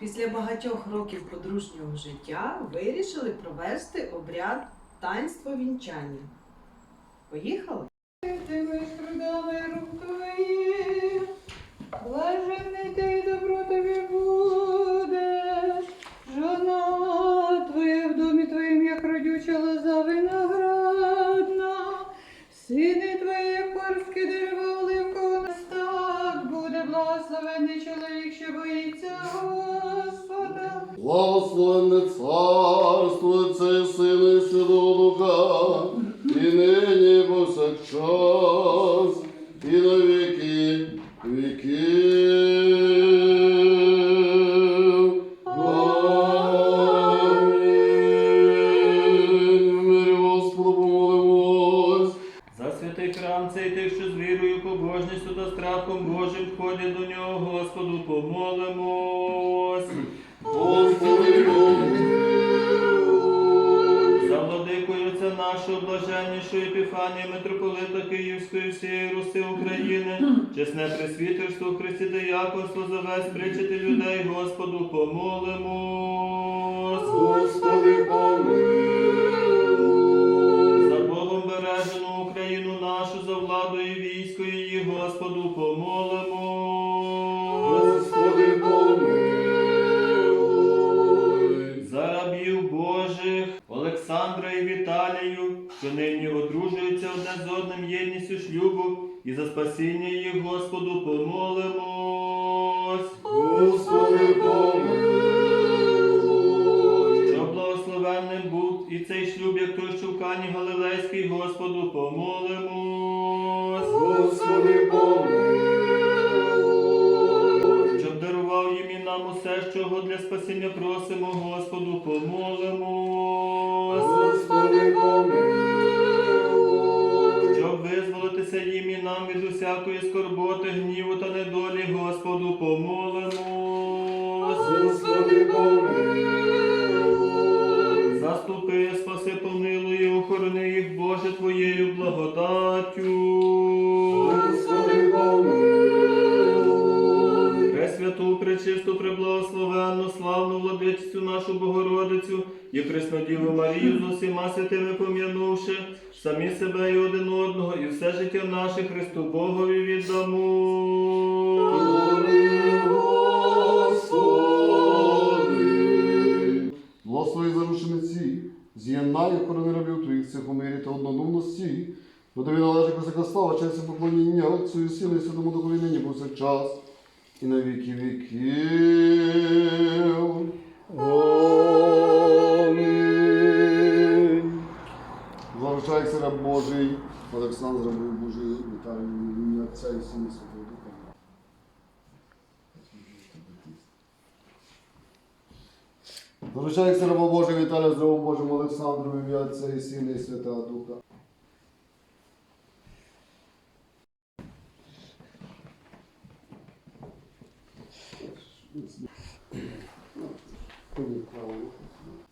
після багатьох років подружнього життя вирішили провести обряд таїнство вінчання. Поїхали? Ти Благословенне царство це і Святого Духа, і нині повсякчас, нашого блаженнішого Епіфанія, митрополита Київської всієї Руси України, чесне пресвітерство в Христі Деяконство за весь причити людей, Господу помолимось. Господи, помилуй. За Богом бережену Україну нашу, за владою військо її, Господу помолимось. Господи, помилуй. За рабів Божих Олександра і Віталію, що нині одружуються одне з одним єдністю шлюбу, і за спасіння їх Господу помолимось. Господи, помилуй. Щоб благословенним був і цей шлюб, як той, що в Кані Галилейський, Господу помолимось. Господи, помилуй. Щоб дарував їм і нам усе, чого для спасіння просимо, Господу помолимось. Помолимось. Господи, помилуй. Заступи, спаси, помилуй, охорони їх, Боже, Твоєю благодаттю. Господи, помилуй. Пресвяту, пречисту, преблагословенну, славну владичцю нашу Богородицю і Преснодіву Марію з усіма святими пом'янувши, самі себе і один одного, і все життя наше Христу Богові віддамо. Благослови зарушениці, з'єднай охорони рабів твоїх цих у мирі та однодумності, бо тобі належить висока слава, честь і поклоніння Отцю і Сину і Святому Духові нині повсякчас і на віки віків. Амінь. Залишайся раб Божий, Олександр Божий, вітаю ім'я Отця і Сина Святого Духа. Залишайся раба Божий, Віталя з рабом Божим Олександром, ім'я Отця і Сина і Святого Духа.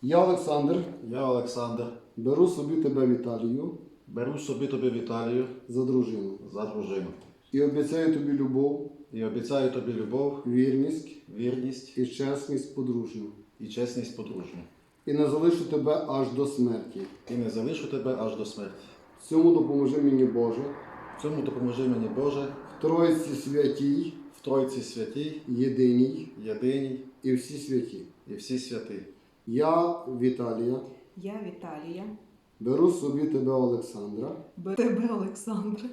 Я, Олександр, Я, Олександр, беру собі тебе Віталію. Беру собі тобі Віталію. За дружину. За дружину. І обіцяю тобі любов, і обіцяю тобі любов, вірність. Вірність. І чесність подружню. І чесність подружню. І не залишу тебе аж до смерті. І не залишу тебе аж до смерті. В цьому допоможи мені Боже, В цьому допоможи мені Боже, в Троїці святій, в Тройці святій, єдиній. Єдиній. І всі святі. і всі святі. Я, Віталія, Я Віталія, беру собі тебе Олександра. Беру тебе Олександре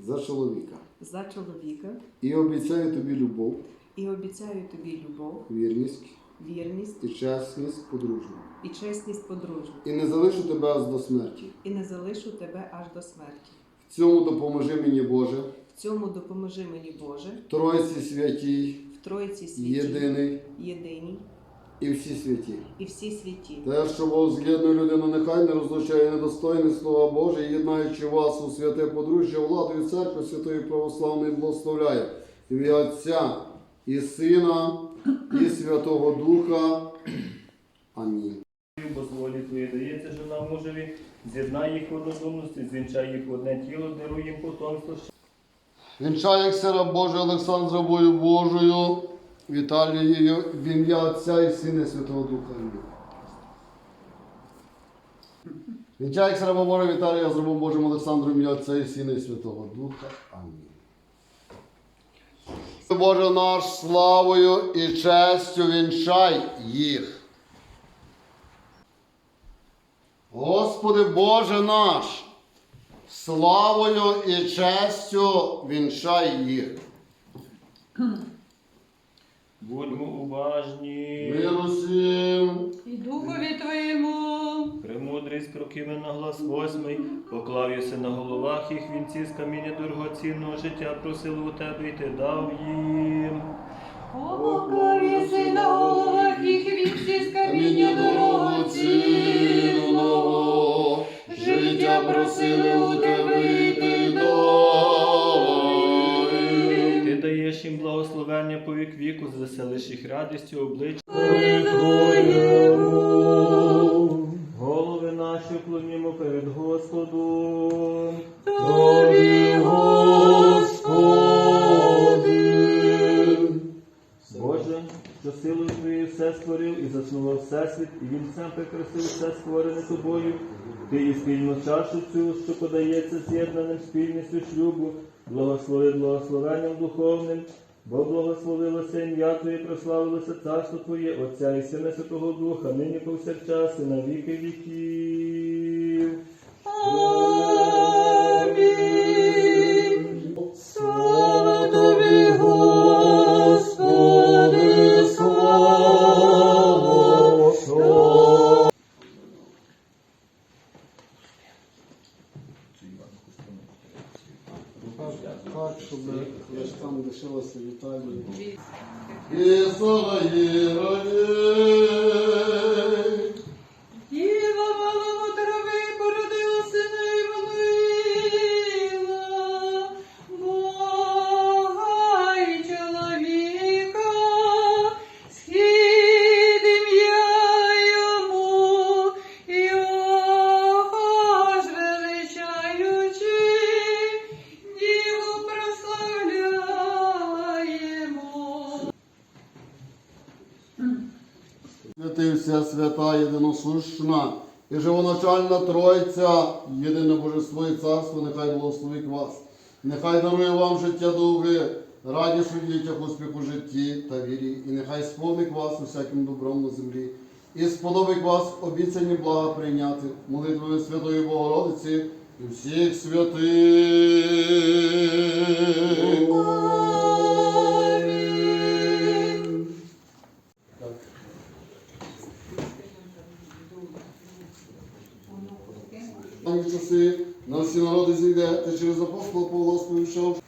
за чоловіка. За чоловіка. І обіцяю тобі любов, і обіцяю тобі любов, вірність вірність і чесність подружню. і чесність подружню, І не залишу тебе аж до смерті. і не залишу тебе аж до смерті. В цьому допоможи мені Боже, В цьому допоможи мені Боже, в Тройці святій, в Тройці святі, єдиний єдиній і всі святі. і всі святі. Те, що Бог з'єднує людину, нехай не розлучає недостойне слова Боже, єднаючи вас у святе подружжя, владою церкви Святої Православної благословляє. В ім'я Отця і Сина, і Святого Духа. Амінь. Дозволі твої дається жена мужеві, з'єднай їх в однодумності, звінчай їх в одне тіло, даруй їм потомство. Вінчається раб Божий Олександр з рабою Божою Віталією в ім'я Отця і Сина Святого Духа. Амінь. Вінчай Божа Віталія з рабом Божим Олександром в ім'я Отця і Сина і Святого Духа. Амінь. Боже наш славою і честю вінчай їх. Господи Боже наш, славою і честю вінчай їх. Будьмо уважні. Мир Премудрість прокине на глас восьмий, поклав єси на головах їх вінці з каміння дорогоцінного життя, просили у тебе, і ти дав їм. Поклаві си на головах їх вінці з каміння дорогоцінного. життя просили у тебе, і ти дав. Ти даєш їм благословення по вік віку, звеселиш їх радістю обличчя. Наші вклонімо перед Господом. Тобі, Господи. Боже, що силою Твоєю все створив і заснував всесвіт, і він сам прикрасив все створене тобою. Ти і спільну чашу цю, що подається з'єднаним спільністю шлюбу, благослови благословенням духовним, бо благословилося ім'я Твоє, прославилося царство Твоє, Отця і Сина Святого Духа, нині повсякчас і на віки віків. Тобі, Господи, слава, слава. Так, щоб лиш там лишилося Віталій. І слава Єроє. Святився свята єдиносущна і живоначальна Тройця, єдине божество і царство, нехай благословить вас. Нехай дарує вам життя довге, радість у дітях, успіх у житті та вірі, і нехай сповнить вас усяким добром на землі, і сподобить вас обіцяні блага прийняти молитвою Святої Богородиці і всіх святих. Часи на всі народи зійде, та через апостола Павла сповіщав,